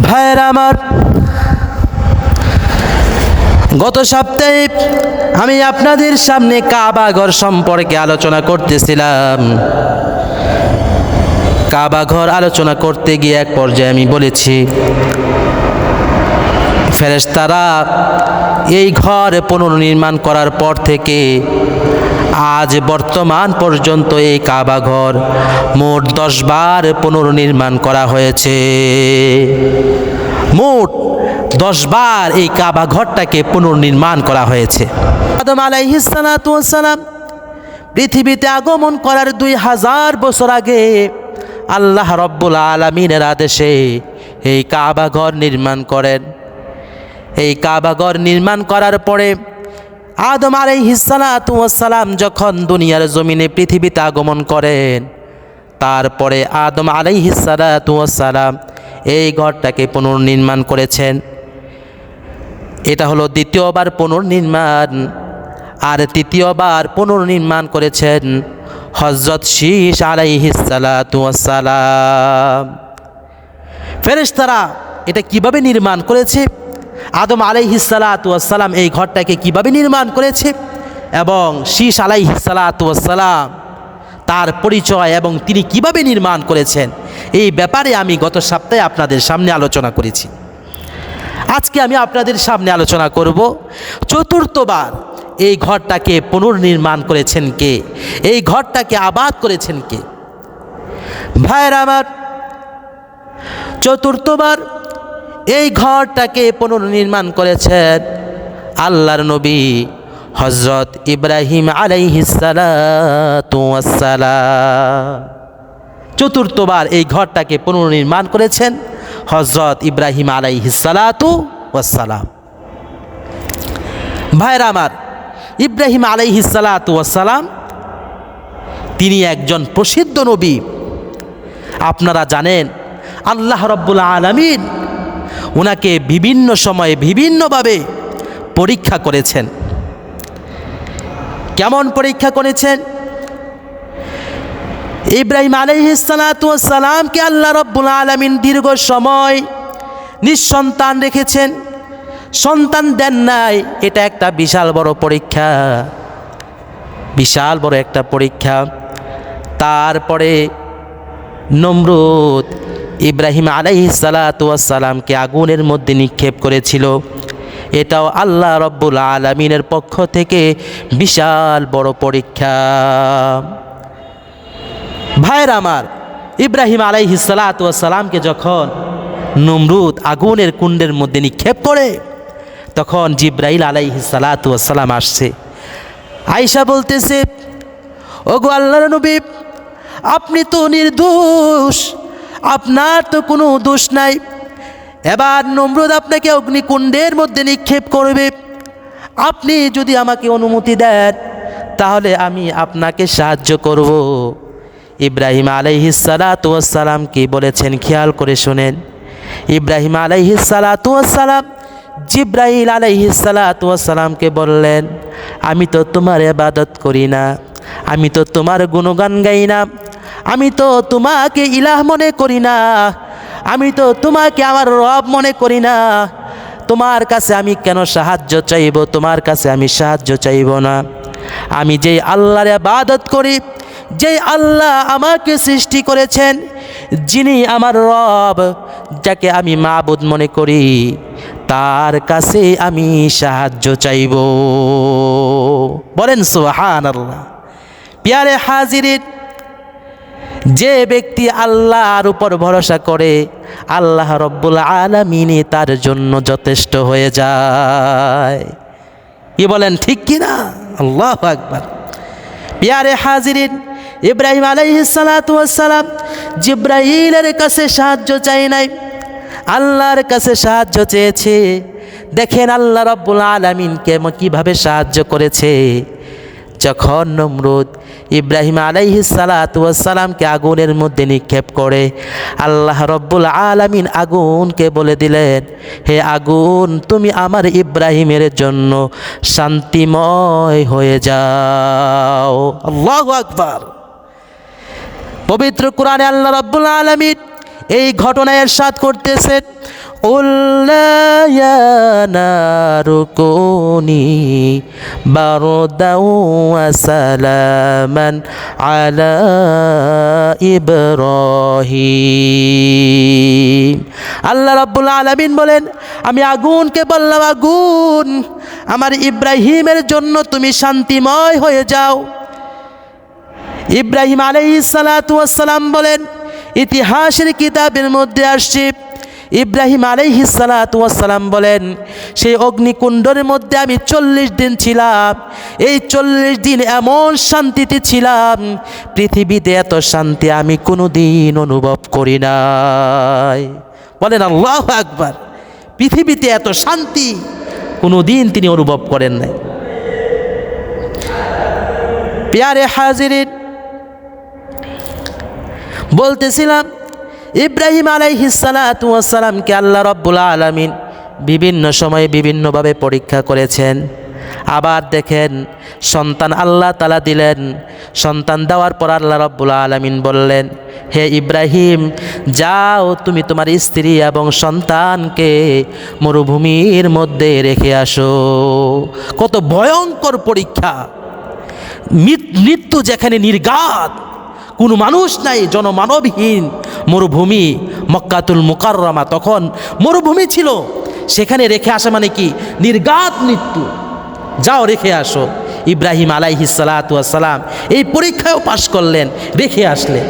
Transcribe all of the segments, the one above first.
ভাইয়ের আমার। গত সপ্তাহে আমি আপনাদের সামনে কাবাঘর সম্পর্কে আলোচনা করতেছিলাম। কাবাঘর আলোচনা করতে গিয়ে এক পর্যায়ে আমি বলেছি ফেরেস্তারা এই ঘর পুনর্নির্মাণ করার পর থেকে আজ বর্তমান পর্যন্ত এই কাবা ঘর মোট দশ বার পুনর্নির্মাণ করা হয়েছে। মোট দশ বার এই কাবা ঘরটাকে পুনর্নির্মাণ করা হয়েছে। আদম আলাইহিসালাম পৃথিবীতে আগমন করার দুই হাজার বছর আগে আল্লাহ রব্বুল আলমিনের আদেশে এই কাবা ঘর নির্মাণ করেন। এই কাবাগর নির্মাণ করার পরে আদম আলাইহিসালাম যখন দুনিয়ার জমিনে পৃথিবীতে আগমন করেন, তারপরে আদম আলাইহিসালাম এই ঘরটাকে পুনর্নির্মাণ করেছেন। এটা হলো দ্বিতীয়বার পুনর্নির্মাণ, আর তৃতীয়বার পুনর্নির্মাণ করেছেন হজরত শীষ আলাই আলাইহিসালাম ফেরেশতারা এটা কীভাবে নির্মাণ করেছে? আদম আলাইহিসালাতাম এই ঘরটাকে কীভাবে নির্মাণ করেছে? এবং শীষ আলাইহিসালাতাম তার পরিচয় এবং তিনি কীভাবে নির্মাণ করেছেন? এই ব্যাপারে আমি গত সপ্তাহে আপনাদের সামনে আলোচনা করেছি। আজকে আমি আপনাদের সামনে আলোচনা করব, চতুর্থবার এই ঘরটাকে পুনর্নির্মাণ করেছেন কে? এই ঘরটাকে আবাদ করেছেন কে? ভাইয়ের আমার, চতুর্থবার এই ঘরটাকে পুনর্নির্মাণ করেছেন আল্লাহর নবী হজরত ইব্রাহিম আলাইহিসালাম চতুর্থবার এই ঘরটাকে পুনর্নির্মাণ করেছেন হজরত ইব্রাহিম আলাইহিসালাতু ওয়াসালাম ভাইরা আমার, ইব্রাহিম আলাইহিসালাতু ওয়াসালাম তিনি একজন প্রসিদ্ধ নবী। আপনারা জানেন, আল্লাহ রব্বুল আলমিন ওনাকে বিভিন্ন সময়ে বিভিন্নভাবে পরীক্ষা করেছেন। কেমন পরীক্ষা করেছেন? ইব্রাহিম আলহিসালামকে আল্লাহ রব্বুল আলমিন দীর্ঘ সময় নিঃসন্তান রেখেছেন। সন্তান দেন নাই, এটা একটা বিশাল বড় পরীক্ষা। বিশাল বড় একটা পরীক্ষা। তারপরে নমরুদ ইব্রাহিম আলাইসালাতামকে আগুনের মধ্যে নিক্ষেপ করেছিল। এটাও আল্লাহ রব্বুল আলমিনের পক্ষ থেকে বিশাল বড় পরীক্ষা। ভাইয়ের আমার, ইব্রাহিম আলাইহিসালাতামকে যখন নমরুদ আগুনের কুণ্ডের মধ্যে নিক্ষেপ করে, তখন জিব্রাইল আলাইহিসালাতাম আসছে। আয়সা বলতেছে, ওগো আল্লাহর নবী, আপনি তো নির্দোষ। আপনার তো কোনো দোষ নাই। এবার নমরুদ আপনাকে অগ্নিকুণ্ডের মধ্যে নিক্ষেপ করবে। আপনি যদি আমাকে অনুমতি দেন, তাহলে আমি আপনাকে সাহায্য করব। ইব্রাহিম আলাইহিসালাতাম কি বলেছেন খেয়াল করে শোনেন। ইব্রাহিম আলাইহিসালাতাম জিব্রাহিল আলাইহিসালাতামকে বললেন, আমি তো তোমার এবাদত করি না, আমি তো তোমার গুণগান গাই না আমি তো তোমাকে ইলাহ মনে করি না। আমি তো তোমাকে আমার রব মনে করি না। তোমার কাছে আমি কেন সাহায্য চাইব? তোমার কাছে আমি সাহায্য চাইব না। আমি যেই আল্লাহর আবাদত করি, যেই আল্লাহ আমাকে সৃষ্টি করেছেন, যিনি আমার রব, যাকে আমি মাবুদ মনে করি, তার কাছে আমি সাহায্য চাইব। বলেন সোহান আল্লাহ পিয়ারে হাজিরিন যে ব্যক্তি আল্লাহর উপর ভরসা করে, আল্লাহ রব্বুল আলমিনে তার জন্য যথেষ্ট হয়ে যায়। কি বলেন, ঠিক কি না আল্লাহ আকবার। পিয়ারে হাজিরিন, ইব্রাহিম আলাইহিসালাম জিব্রাহিলের কাছে সাহায্য চাই নাই। আল্লাহর কাছে সাহায্য চেয়েছে। দেখেন আল্লাহ রব্বুল আলমিনকে কীভাবে সাহায্য করেছে। যখন নমরুদ ইব্রাহিম আলাইহিসালাতামকে আগুনের মধ্যে নিক্ষেপ করে আল্লাহ রব্বুল আলমিন আগুনকে বলে দিলেন হে আগুন তুমি আমার ইব্রাহিমের জন্য শান্তিময় হয়ে যাও। আল্লাহ আকবার। পবিত্র কোরআনে আল্লাহ রব্বুল আলমিন এই ঘটনায় এরশাদ করতেছেন। قلنا يا نار كوني بردا وسلاما على إبراهيم আল্লাহ রাব্বুল আলামিন বলেন আমি আগুনকে বললাম আগুন আমার ইব্রাহিমের জন্য তুমি শান্তিময় হয়ে যাও ইব্রাহিম আলাইসালাম বলেন ইতিহাসের কিতাবের মধ্যে আসছে ইব্রাহিম আলাইহিসালাম বলেন, সেই অগ্নিকুণ্ডের মধ্যে আমি চল্লিশ দিন ছিলাম। এই চল্লিশ দিন এমন শান্তিতে ছিলাম, পৃথিবীতে এত শান্তি আমি কোনো দিন অনুভব করি নাই। বলেন, আল্লাহ আকবার, পৃথিবীতে এত শান্তি কোনো দিন তিনি অনুভব করেন নাই। পেয়ারে হাজিরিন, বলতেছিলাম ইব্রাহিম আলাইহিসালামকে আল্লাহ রব্বুল আলমিন বিভিন্ন সময়ে বিভিন্নভাবে পরীক্ষা করেছেন। আবার দেখেন, সন্তান আল্লাহ তালা দিলেন, সন্তান দেওয়ার পর আল্লাহ রব্বুল আলমিন বললেন, হে ইব্রাহিম, যাও তুমি তোমার স্ত্রী এবং সন্তানকে মরুভূমির মধ্যে রেখে আসো। কত ভয়ঙ্কর পরীক্ষা। মৃত্যু যেখানে নির্গাত কোনো মানুষ নাই, জনমানবহীন। মরুভূমি মক্কাতুল মুকাররমা তখন মরুভূমি ছিল। সেখানে রেখে আসা মানে কি? নির্গাত মৃত্যু। যাও রেখে আসো। ইব্রাহিম আলাইহি সালাম এই পরীক্ষায়ও পাশ করলেন, রেখে আসলেন।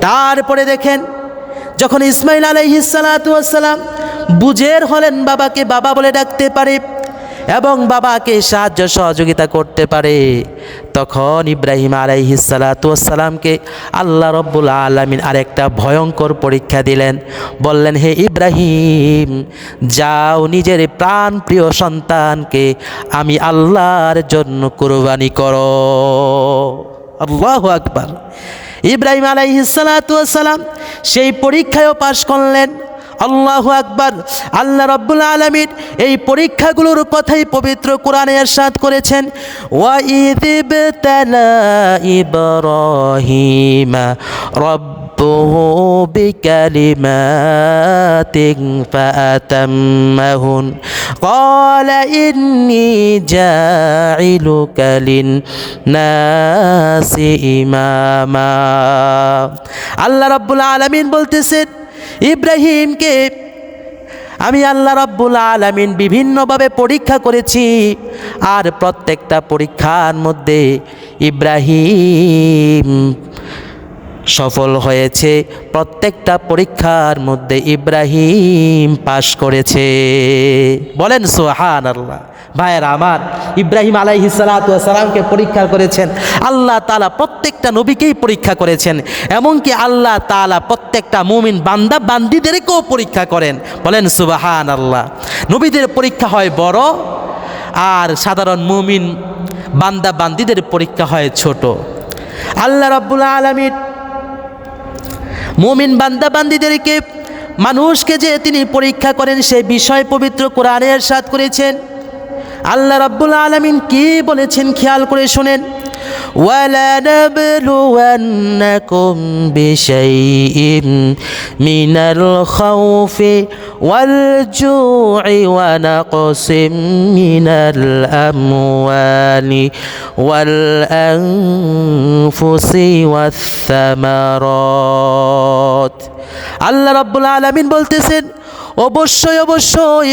তারপরে দেখেন, যখন ইসমাইল আলাইহি সালাম বুঝের হলেন বাবাকে, বাবা বলে ডাকতে পারে এবং বাবাকে সাহায্য সহযোগিতা করতে পারে। তখন ইব্রাহিম আলাইহিসালাতামকে আল্লাহ রব্বুল আলমিন আরেকটা ভয়ঙ্কর পরীক্ষা দিলেন। বললেন, হে ইব্রাহিম, যাও নিজের প্রাণ প্রিয় সন্তানকে আমি আল্লাহর জন্য কুরবানি করো। আল্লাহ আকবার। ইব্রাহিম আলাইহিসালাতাম সেই পরীক্ষায়ও পাশ করলেন। আল্লাহ আকবার আল্লাহ রব্বুল আলমিন এই পরীক্ষাগুলোর কথাই পবিত্র কোরআনে এরশাদ করেছেন ওয়াইদিব তালা ইব্রাহিম ربه بكلمات فأتمهن قال إني جاعلك للناس إماما আল্লাহ রব্বুল আলমিন বলতেছেন ইব্রাহিমকে আমি আল্লাহ রাব্বুল আলামিন বিভিন্নভাবে পরীক্ষা করেছি আর প্রত্যেকটা পরীক্ষার মধ্যে ইব্রাহিম সফল হয়েছে। প্রত্যেকটা পরীক্ষার মধ্যে ইব্রাহিম পাশ করেছে। বলেন সোহান আল্লাহ ভাইয়ের আমার ইব্রাহিম আলাইহি সালামকে পরীক্ষা করেছেন, আল্লাহ তালা প্রত্যেকটা নবীকেই পরীক্ষা করেছেন, এমনকি আল্লাহ তালা প্রত্যেকটা মুমিন বান্দা বান্দিদেরকেও পরীক্ষা করেন। বলেন সুবাহান আল্লাহ নবীদের পরীক্ষা হয় বড়, আর সাধারণ মুমিন বান্দা বান্দিদের পরীক্ষা হয় ছোট। আল্লাহ রাব্বুল আলমিন মুমিন বান্দা বান্দিদেরকে, মানুষকে যে তিনি পরীক্ষা করেন, সে বিষয় পবিত্র কোরআনের সাথ করেছেন। আল্লাহ রাব্বুল আলামিন কি বলেছেন খেয়াল করে শুনেন ولنبلونكم بشيء من الخوف والجوع ونقص من الأموال والأنفس والثمرات আল্লাহ রাব্বুল আলামিন বলতেছেন অবশ্যই অবশ্যই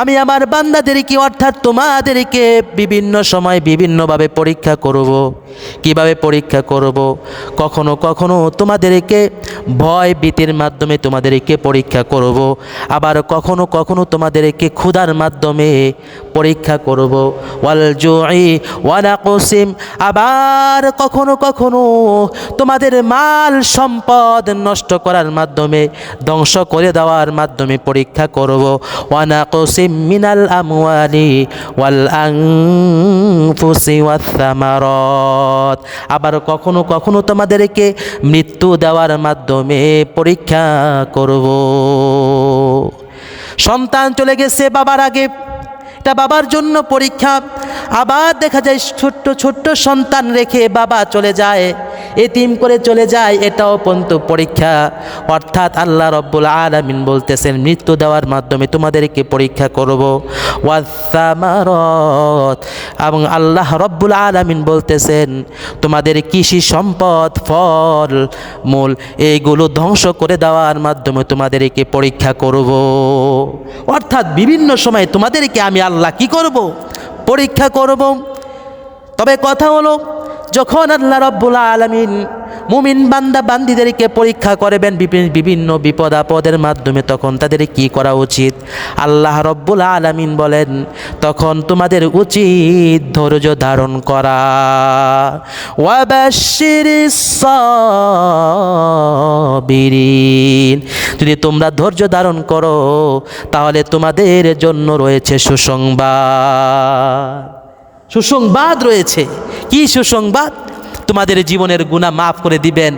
আমি আমার বান্দাদেরকে অর্থাৎ তোমাদেরকে বিভিন্ন সময় বিভিন্নভাবে পরীক্ষা করব। কীভাবে পরীক্ষা করব? কখনো কখনো তোমাদেরকে ভয় ভীতির মাধ্যমে তোমাদেরকে পরীক্ষা করব। আবার কখনো কখনো তোমাদেরকে ক্ষুধার মাধ্যমে পরীক্ষা করব। ওয়াল জুই, ওয়ালা কসিম। আবার কখনো কখনো তোমাদের মাল সম্পদ নষ্ট করার মাধ্যমে, ধ্বংস করে দেওয়ার মাধ্যমে পরীক্ষা করব। ওয়ানা কসিম। মিনাল আমওয়ালি ওয়াল আনফুসি ওয়াস আবার কখনো কখনো তোমাদেরকে মৃত্যু দেওয়ার মাধ্যমে পরীক্ষা করব। সন্তান চলে গেছে বাবার আগে। এটা বাবার জন্য পরীক্ষা। আবার দেখা যায় ছোট্ট ছোট্ট সন্তান রেখে বাবা চলে যায়। এতিম করে চলে যায়, এটাও পন্ত পরীক্ষা। অর্থাৎ আল্লাহ রব্বুল আলামিন বলতেছেন, মৃত্যু দেওয়ার মাধ্যমে তোমাদেরকে পরীক্ষা করব। ওয়াসামারত এবং আল্লাহ রব্বুল আলামিন বলতেছেন, তোমাদের কৃষি সম্পদ, ফল, মূল এইগুলো ধ্বংস করে দেওয়ার মাধ্যমে তোমাদেরকে পরীক্ষা করব। অর্থাৎ বিভিন্ন সময় তোমাদেরকে আমি আল্লাহ কি করব? পরীক্ষা করব। তবে কথা হলো যখন আল্লাহ রব্বুল আলমিন মুমিন বান্দা বান্দিদেরকে পরীক্ষা করবেন বিভি- বিভিন্ন বিপদ আপদের মাধ্যমে, তখন তাদের কি করা উচিত? আল্লাহ রব্বুল আলমিন বলেন, তখন তোমাদের উচিত ধৈর্য ধারণ করা। যদি তোমরা ধৈর্য ধারণ করো, তাহলে তোমাদের জন্য রয়েছে সুসংবাদ। সুসংবাদ রয়েছে। কি সুসংবাদ? তোমাদের জীবনের গুণা মাফ করে দিবেন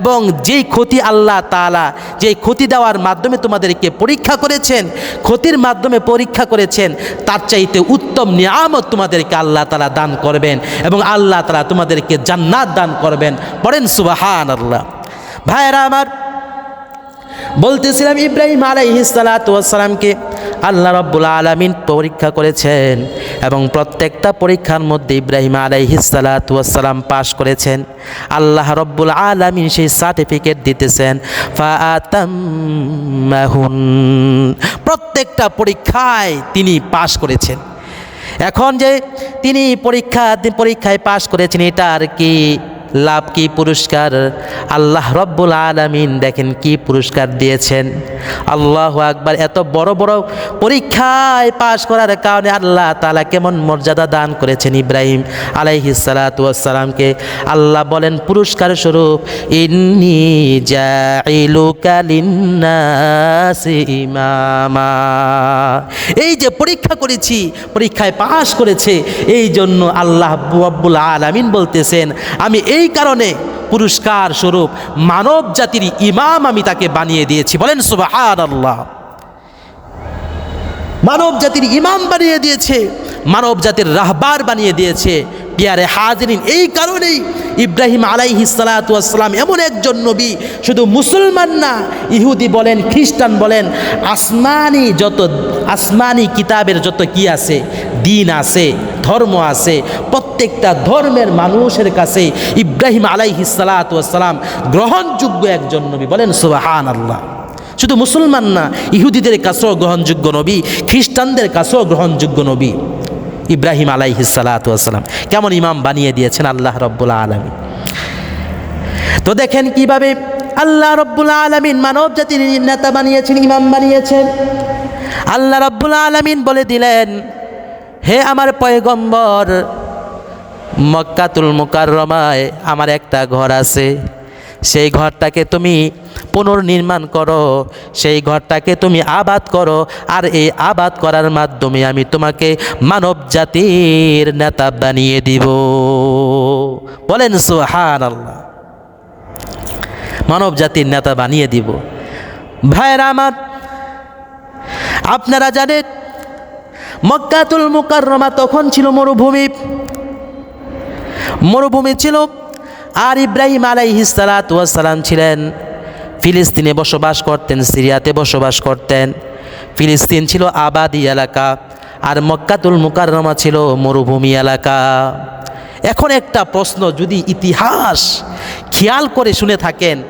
এবং যেই ক্ষতি আল্লাহ তাআলা, যেই ক্ষতি দেওয়ার মাধ্যমে তোমাদেরকে পরীক্ষা করেছেন, ক্ষতির মাধ্যমে পরীক্ষা করেছেন, তার চাইতে উত্তম নিয়ামত তোমাদেরকে আল্লাহ তালা দান করবেন এবং আল্লাহ তালা তোমাদেরকে জান্নাত দান করবেন। পড়েন সুবাহান আল্লাহ ভাইয়েরা আমার, বলতেছিলাম ইব্রাহিম আলাইহিসালাতামকে আল্লাহ রব্বুল আলমিন পরীক্ষা করেছেন এবং প্রত্যেকটা পরীক্ষার মধ্যে ইব্রাহিম আলাইহিসালাতাম পাশ করেছেন। আল্লাহ রব্বুল আলমিন সেই সার্টিফিকেট দিতেছেন প্রত্যেকটা পরীক্ষায় তিনি পাশ করেছেন। এখন যে তিনি পরীক্ষা, পরীক্ষায় পাশ করেছেন এটা আর কি লাভ কি পুরস্কার? আল্লাহ রব্বুল আলমিন দেখেন কি পুরস্কার দিয়েছেন। আল্লাহ আকবার, এত বড় বড় পরীক্ষায় পাশ করার কারণে আল্লাহ তালা কেমন মর্যাদা দান করেছেন ইব্রাহিম আলাইহি সালাতামকে আল্লাহ বলেন, পুরস্কার স্বরূপ ইন্নি ইমামা। এই যে পরীক্ষা করেছি, পরীক্ষায় পাশ করেছে এই জন্য আল্লাহ রব্বুল আলামিন বলতেছেন, আমি এই কারণে পুরস্কার স্বরূপ মানব জাতির ইমাম আমি তাকে বানিয়ে দিয়েছি। বলেন সুবাহ আল্লাহ মানব জাতির ইমাম বানিয়ে দিয়েছে। মানব জাতির রাহবার বানিয়ে দিয়েছে। পিয়ারে হাজরিন, এই কারণেই ইব্রাহিম আলাইহি সালাতাম এমন একজন নবী, শুধু মুসলমান না, ইহুদি বলেন, খ্রিস্টান বলেন, আসমানি যত, আসমানি কিতাবের যত কি আছে, দিন আছে, ধর্ম আছে, প্রত্যেকটা ধর্মের মানুষের কাছে ইব্রাহিম আলাইহি সালাতাম গ্রহণযোগ্য একজন নবী বলেন সুবাহান আল্লাহ শুধু মুসলমান না, ইহুদিদের কাছেও গ্রহণযোগ্য নবী, খ্রিস্টানদের কাছেও গ্রহণযোগ্য নবী। ইব্রাহিম আলাইহিসালাতাম কেমন ইমাম বানিয়ে দিয়েছেন আল্লাহ রব্বুল্লা আলমী তো দেখেন কীভাবে আল্লাহ রব্বুল্লা আলমিন মানব জাতির নেতা বানিয়েছেন, ইমাম বানিয়েছেন। আল্লাহ রব্বুল্লা আলমিন বলে দিলেন, হে আমার পয়গম্বর, মক্কাতুল মুকাররমায় আমার একটা ঘর আছে। সেই ঘরটাকে তুমি পুনর্নির্মাণ করো, সেই ঘরটাকে তুমি আবাদ করো, আর এই আবাদ করার মাধ্যমে আমি তোমাকে মানব জাতির নেতা বানিয়ে দিব। বলেন সুহান আল্লাহ মানব জাতির নেতা বানিয়ে দিব। ভাইয়েরা আমার, আপনারা জানেন, মক্কাতুল মুকাররমা তখন ছিল মরুভূমি। মরুভূমি ছিল আর ইব্রাহিম আলাইহিসালাম ছিলেন। ফিলিস্তিনে বসবাস করতেন, সিরিয়াতে বসবাস করতেন। ফিলিস্তিন ছিল আবাদি এলাকা আর মক্কাতুল মুকাররমা ছিল মরুভূমি এলাকা। এখন একটা প্রশ্ন, যদি ইতিহাস খেয়াল করে শুনে থাকেন,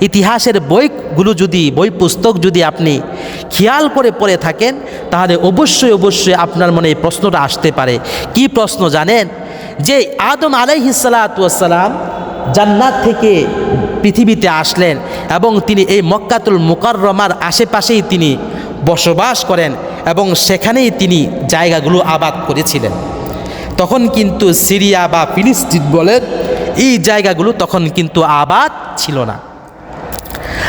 ইতিহাসের বইগুলো যদি বই পুস্তক যদি আপনি খেয়াল করে পড়ে থাকেন, তাহলে অবশ্যই অবশ্যই আপনার মনে এই প্রশ্নটা আসতে পারে। কি প্রশ্ন জানেন? যে আদম আলাইহিসালাম জান্নাত থেকে পৃথিবীতে আসলেন এবং তিনি এই মক্কাতুল মুকাররমার আশেপাশেই তিনি বসবাস করেন এবং সেখানেই তিনি জায়গাগুলো আবাদ করেছিলেন। তখন কিন্তু সিরিয়া বা ফিলিস্তিন বলেন এই জায়গাগুলো তখন কিন্তু আবাদ ছিল না।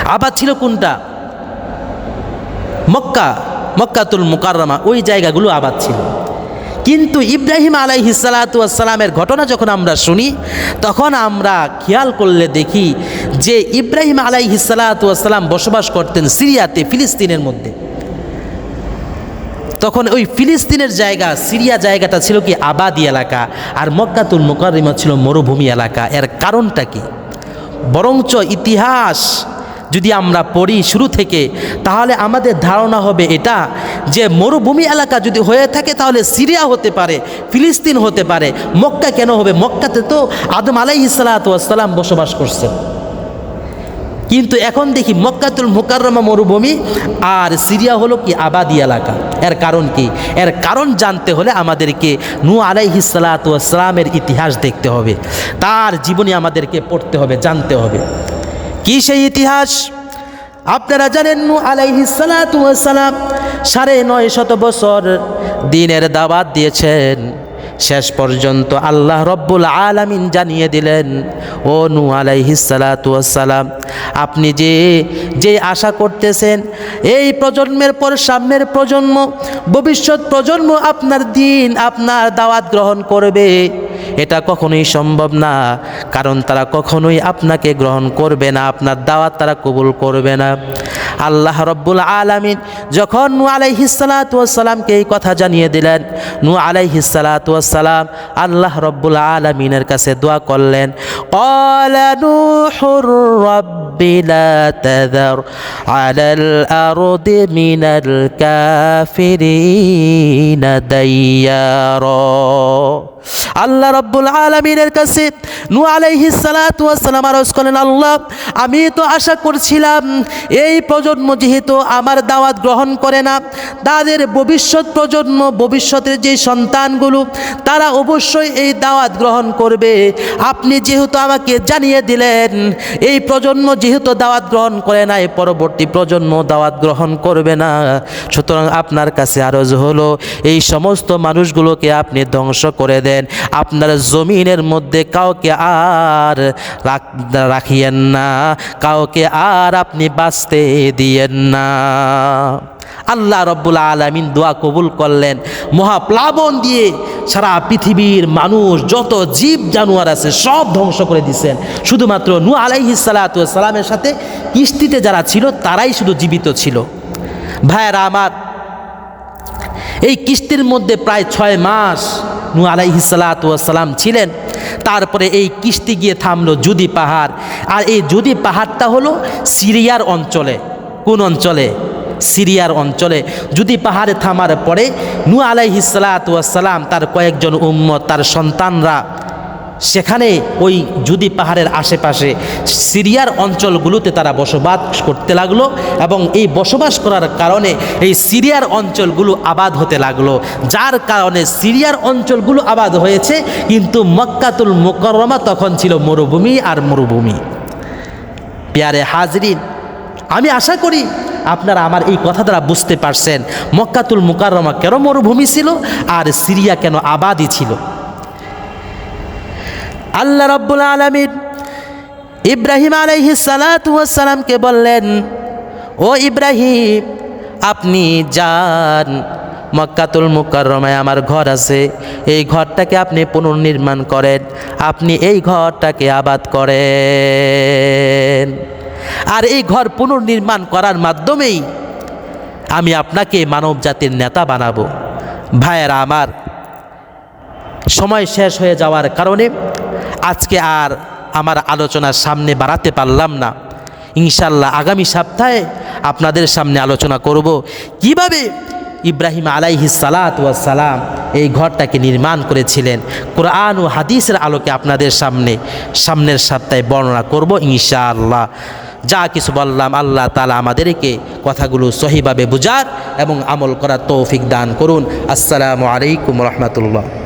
আবাদ ছিল কোনটা? মক্কা, মক্কাতুল মুকাররমা, ওই জায়গাগুলো আবাদ ছিল। কিন্তু ইব্রাহিম আলাইহি সালাতামের ঘটনা যখন আমরা শুনি, তখন আমরা খেয়াল করলে দেখি যে ইব্রাহিম আলাইহি সালাতাম বসবাস করতেন সিরিয়াতে, ফিলিস্তিনের মধ্যে। তখন ওই ফিলিস্তিনের জায়গা, সিরিয়া জায়গাটা ছিল কি? আবাদি এলাকা, আর মক্কাতুল মোকারিমা ছিল মরুভূমি এলাকা। এর কারণটা কি? বরঞ্চ ইতিহাস যদি আমরা পড়ি শুরু থেকে, তাহলে আমাদের ধারণা হবে এটা যে মরুভূমি এলাকা যদি হয়ে থাকে, তাহলে সিরিয়া হতে পারে, ফিলিস্তিন হতে পারে। মক্কা কেন হবে? মক্কাতে তো আদম আলাই সালাম বসবাস করছেন। কিন্তু এখন দেখি মক্কাতুল মুকাররমা মরুভূমি আর সিরিয়া হলো কি আবাদি এলাকা। এর কারণ কি? এর কারণ জানতে হলে আমাদেরকে নু আলাইহিসালামের ইতিহাস দেখতে হবে। তার জীবনী আমাদেরকে পড়তে হবে, জানতে হবে। কি সেই ইতিহাস? আপনারা জানেন নু আলাইহিসালাম সাড়ে নয় শত বছর দিনের দাওয়াত দিয়েছেন। শেষ পর্যন্ত আল্লাহ রব্বুল আলামিন জানিয়ে দিলেন, ও নু আলাইহিসালাম আপনি যে যে আশা করতেছেন, এই প্রজন্মের পর সামনের প্রজন্ম, ভবিষ্যৎ প্রজন্ম আপনার দিন, আপনার দাওয়াত গ্রহণ করবে। এটা কখনোই সম্ভব না, কারণ তারা কখনোই আপনাকে গ্রহণ করবে না, আপনার দাওয়াত তারা কবুল করবে না। আল্লাহ রব্বুল আলমিন যখন নু আলাইহিসালাতামকে এই কথা জানিয়ে দিলেন নু আলাইহিসালাতাম আল্লাহ রব্বুল আলমিনের কাছে দোয়া করলেন আল্লাহ আল্লাহ রব্বুল আলমিনের কাছে নু আলাইহি সালাতাম আরজ করেন, আল্লাহ, আমি তো আশা করছিলাম এই প্রজন্ম যেহেতু আমার দাওয়াত গ্রহণ করে না, তাদের ভবিষ্যৎ প্রজন্ম, ভবিষ্যতের যে সন্তানগুলো, তারা অবশ্যই এই দাওয়াত গ্রহণ করবে। আপনি যেহেতু আমাকে জানিয়ে দিলেন, এই প্রজন্ম যেহেতু দাওয়াত গ্রহণ করে না এই পরবর্তী প্রজন্ম দাওয়াত গ্রহণ করবে না। সুতরাং আপনার কাছে আরজ হলো, এই সমস্ত মানুষগুলোকে আপনি ধ্বংস করে দেন। আপনার জমিনের মধ্যে কাউকে আর রাখিয়েন না, কাউকে আর আপনি বাঁচতে দিয়েন না। আল্লাহ রব্বুল আলমিন দোয়া কবুল করলেন। মহাপ্লাবন দিয়ে সারা পৃথিবীর মানুষ, যত জীব জানোয়ার আছে, সব ধ্বংস করে দিছেন। শুধুমাত্র নু আলাইহি সালামের সাথে কিস্তিতে যারা ছিল, তারাই শুধু জীবিত ছিল। ভাইয়েরা আমার এই কিস্তির মধ্যে প্রায় ছয় মাস নু আলাইহিসালাম ছিলেন। তারপরে এই কিস্তি গিয়ে থামলো যুদি পাহাড়। আর এই যুদি পাহাড়টা হলো সিরিয়ার অঞ্চলে। কোন অঞ্চলে? সিরিয়ার অঞ্চলে। যদি পাহাড়ে থামার পরে নু আলাইহিসালাম তার কয়েকজন উম্মত, তার সন্তানরা সেখানে ওই জুদি পাহাড়ের আশেপাশে সিরিয়ার অঞ্চলগুলোতে তারা বসবাস করতে লাগল এবং এই বসবাস করার কারণে এই সিরিয়ার অঞ্চলগুলো আবাদ হতে লাগল। যার কারণে সিরিয়ার অঞ্চলগুলো আবাদ হয়েছে, কিন্তু মক্কাতুল মোকরমা তখন ছিল মরুভূমি আর মরুভূমি। পেয়ারে হাজরিন, আমি আশা করি আপনারা আমার এই কথা দ্বারা বুঝতে পারছেন মক্কাতুল মুকাররমা কেন মরুভূমি ছিল আর সিরিয়া কেন আবাদি ছিল। আল্লাহ রব্বুল আলমিন ইব্রাহিম আলাইহি সালাতামকে বললেন, ও ইব্রাহিম, আপনি যান, মক্কাতুল মুকাররমায় আমার ঘর আছে। এই ঘরটাকে আপনি পুনর্নির্মাণ করেন। আপনি এই ঘরটাকে আবাদ করেন। আর এই ঘর পুনর্নির্মাণ করার মাধ্যমেই আমি আপনাকে মানব জাতির নেতা বানাবো। ভাইয়েরা আমার, সময় শেষ হয়ে যাওয়ার কারণে আজকে আর আমার আলোচনার সামনে বাড়াতে পারলাম না। ইনশাল্লাহ আগামী সপ্তাহে আপনাদের সামনে আলোচনা করব কীভাবে ইব্রাহিম আলাইহি সালাত সালাম এই ঘরটাকে নির্মাণ করেছিলেন। কোরআন ও হাদিসের আলোকে আপনাদের সামনে, সামনের সপ্তাহে বর্ণনা করব ইনশাআল্লাহ। যা কিছু বললাম আল্লাহ তালা আমাদেরকে কথাগুলো সহিভাবে বুঝার এবং আমল করার তৌফিক দান করুন। আসসালামু আলাইকুম রহমতুল্লাহ।